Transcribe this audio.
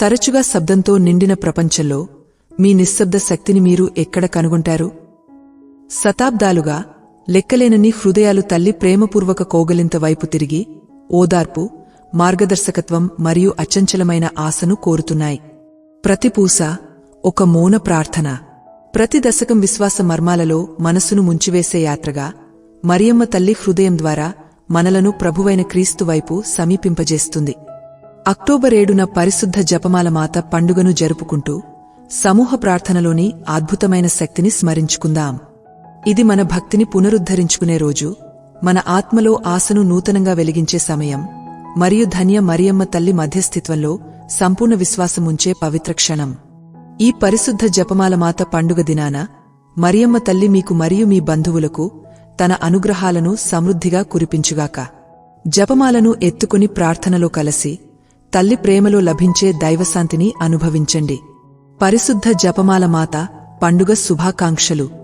తరచుగా శబ్దంతో నిండిన ప్రపంచంలో మీ నిశ్శబ్ద శక్తిని మీరు ఎక్కడ కనుగొంటారు? శతాబ్దాలుగా లెక్కలేనని హృదయాలు తల్లి ప్రేమపూర్వక కోగలింత వైపు తిరిగి ఓదార్పు మార్గదర్శకత్వం మరియు అచంచలమైన ఆశను కోరుతున్నాయి. ప్రతి పూస ఒక మౌన ప్రార్థన. ప్రతి దశకం విశ్వాస మర్మాలలో మనసును ముంచివేసే యాత్రగా మరియమ్మ తల్లి హృదయం ద్వారా మనలను ప్రభువైన క్రీస్తు వైపు సమీపింపజేస్తుంది. అక్టోబర్ ఏడున పరిశుద్ధ జపమాల మాత పండుగను జరుపుకుంటూ సమూహ ప్రార్థనలోని అద్భుతమైన శక్తిని స్మరించుకుందాం. ఇది మన భక్తిని పునరుద్ధరించుకునే రోజు. మన ఆత్మలో ఆశను నూతనంగా వెలిగించే సమయం. మరియు ధన్య మరియమ్మ తల్లి మధ్యస్థిత్వంలో సంపూర్ణ విశ్వాసముంచే పవిత్ర క్షణం. ఈ పరిశుద్ధ జపమాల మాత పండుగ దినాన మరియమ్మ తల్లి మీకు మరియు మీ బంధువులకు తన అనుగ్రహాలను సమృద్ధిగా కురిపించుగాక. జపమాలను ఎత్తుకుని ప్రార్థనలో కలసి తల్లి ప్రేమలో లభించే దైవశాంతిని అనుభవించండి. పరిశుద్ధ జపమాల మాత పండుగ శుభాకాంక్షలు.